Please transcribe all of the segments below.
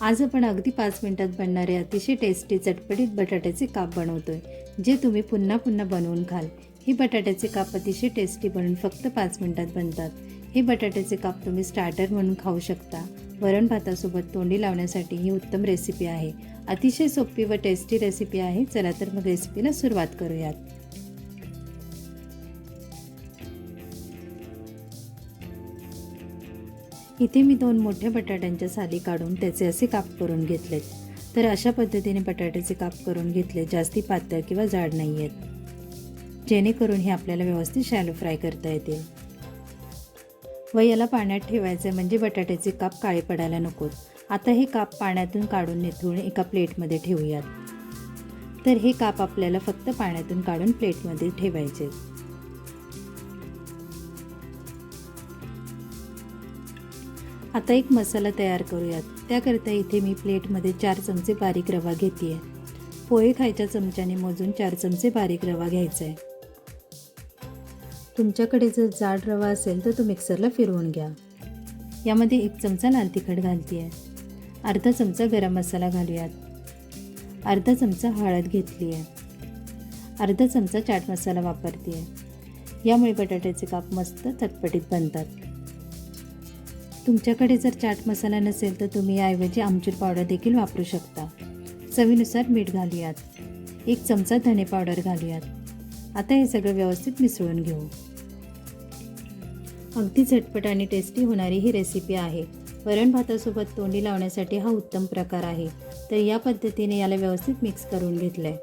आज आपण अगदी पाच मिनिटात बनणारे अतिशय टेस्टी चटपटीत बटाट्याचे काप बनवतोय जे तुम्ही पुन्हा पुन्हा बनवून खाल हे बटाट्याचे काप अतिशय टेस्टी बनून फक्त पाच मिनिटात बनतात. हे बटाट्याचे काप तुम्ही स्टार्टर म्हणून खाऊ शकता. वरण भातासोबत तोंडी लावण्यासाठी ही उत्तम रेसिपी आहे. अतिशय सोपी व टेस्टी रेसिपी आहे. चला तर मग रेसिपीला सुरुवात करूयात. इथे मी दोन मोठ्या बटाट्यांच्या साली काढून त्याचे असे काप करून घेतलेत. तर अशा पद्धतीने बटाट्याचे काप करून घेतले जास्ती पातळ किंवा जाड नाही आहेत. जेणेकरून हे आपल्याला व्यवस्थित शॅलो फ्राय करता येतील व याला पाण्यात ठेवायचं म्हणजे बटाट्याचे काप काळे पडायला नकोत. आता हे काप पाण्यातून काढून निथळून एका प्लेटमध्ये ठेवूयात. तर हे काप आपल्याला फक्त पाण्यातून काढून प्लेटमध्ये ठेवायचे आता एक मसाला तयार करूयात. त्याकरिता इथे मी प्लेटमध्ये चार चमचे बारीक रवा घेते आहे पोहे खायच्या चमच्याने मोजून चार चमचे बारीक रवा घ्यायचा आहे तुमच्याकडे जर जाड रवा असेल तर तो मिक्सरला फिरवून घ्या. यामध्ये एक चमचा लाल तिखट घालते आहे अर्धा चमचा गरम मसाला घालूयात. अर्धा चमचा हळद घेतली आहे अर्धा चमचा चाट मसाला वापरते आहे यामुळे बटाट्याचे काप मस्त चटपटीत बनतात. तुमच्याकडे जर चाट मसाला नसेल तर तुम्ही याऐवजी आमचूर पावडर देखील वापरू शकता. चवीनुसार मीठ घालूयात. एक चमचा धने पावडर घालूयात. आता हे सगळं व्यवस्थित मिसळून घेऊ. अगदी झटपट आणि टेस्टी होणारी ही रेसिपी आहे. वरण भातासोबत तोंडी लावण्यासाठी हा उत्तम प्रकार आहे. तर या पद्धतीने याला व्यवस्थित मिक्स करून घेतलं आहे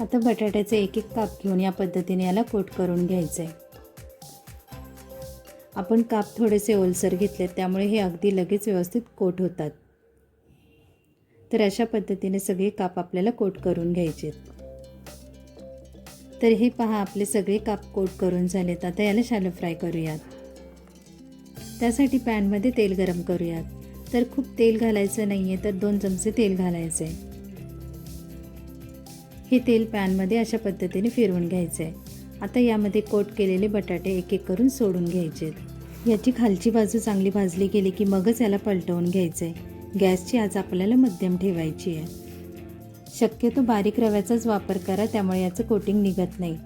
आता बटाट्याचे एक एक काप घेऊन या पद्धतीने याला कोट करून घ्यायचं आहे आपण काप थोडेसे ओलसर घेतले त्यामुळे हे अगदी लगेच व्यवस्थित कोट होतात. तर अशा पद्धतीने सगळे काप आपल्याला कोट करून घ्यायचे. तर हे पहा आपले सगळे काप कोट करून झालेत. आता याला शॅलो फ्राय करूयात. त्यासाठी पॅनमध्ये तेल गरम करूयात. तर खूप तेल घालायचं नाही आहे तर दोन चमचे तेल घालायचे. हे तेल पॅनमध्ये अशा पद्धतीने फिरवून घ्यायचं आहे आता यामध्ये कोट केलेले बटाटे एक एक करून सोडून घ्यायचे याची खालची बाजू चांगली भाजली गेली की मगच याला पलटवून घ्यायचं आहे गॅसची आज आपल्याला मध्यम ठेवायची आहे. शक्यतो बारीक रव्याचाच वापर करा त्यामुळे याचं कोटिंग निघत नाही.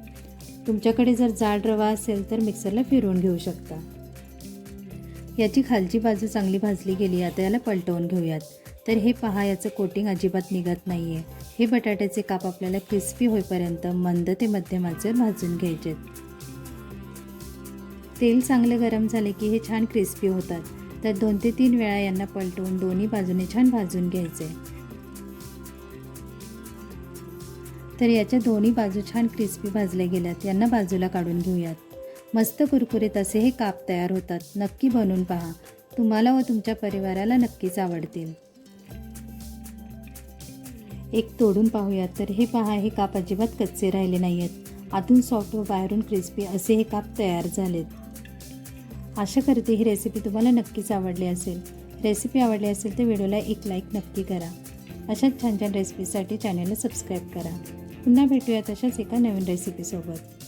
तुमच्याकडे जर जाड रवा असेल तर मिक्सरला फिरवून घेऊ शकता. याची खालची बाजू चांगली भाजली गेली आता याला पलटवून घेऊयात. तर हे पहा याचं कोटिंग अजिबात निघत नाही आहे हे बटाट्याचे काप आपल्याला क्रिस्पी होईपर्यंत मंद ते मध्यमाचे भाजून घ्यायचे तेल चांगलं गरम झाले की हे छान क्रिस्पी होतात. तर दोन ते तीन वेळा यांना पलटवून दोन्ही बाजूने छान भाजून घ्यायचे. तर याच्या दोन्ही बाजू छान क्रिस्पी भाजल्या गेल्यात. यांना बाजूला काढून घेऊयात. मस्त कुरकुरीत असे हे काप तयार होतात. नक्की बनवून पहा. तुम्हाला व तुमच्या परिवाराला नक्कीच आवडतील. एक तोडून पाहूयात. तर हे पहा हे काप अजिबात कच्चे राहिले नाही आहेत आतून सॉफ्ट व बाहेरून क्रिस्पी असे हे काप तयार झालेत. आशा करते ही रेसिपी तुम्हाला नक्कीच आवडली असेल. रेसिपी आवडली असेल तर व्हिडिओला एक लाईक नक्की करा. अशाच छान छान रेसिपीसाठी चॅनलला सबस्क्राईब करा. पुन्हा भेटूयात अशाच एका नवीन रेसिपीसोबत